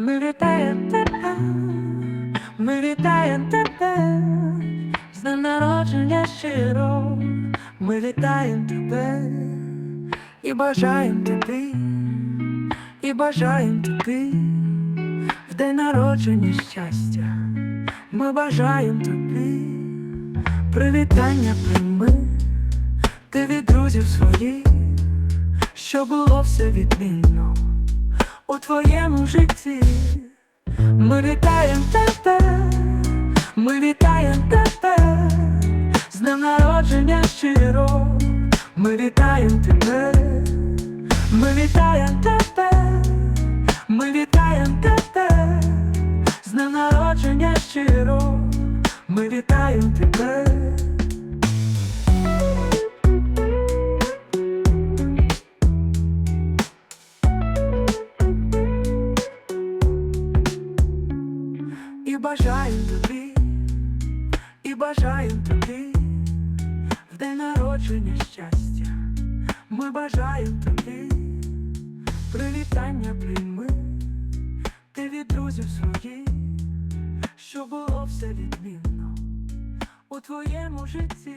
Ми вітаємо тебе, ми вітаємо тебе, з днем народження щиро, ми вітаємо тебе. І бажаємо тобі, і бажаємо тобі, в день народження щастя, ми бажаємо тобі, привітання прийми, ти від друзів своїх, що було все відмінно у твоєму житті. Ми вітаємо тебе, ми вітаємо тебе, з днем народження щиро, ми вітаємо тебе, ми вітаємо тебе, ми вітаємо І бажаю тобі, і бажаю тобі, в день народження щастя, ми бажаємо тобі, привітання прийми, ти від друзів своїх, що було все відмінно у твоєму житті.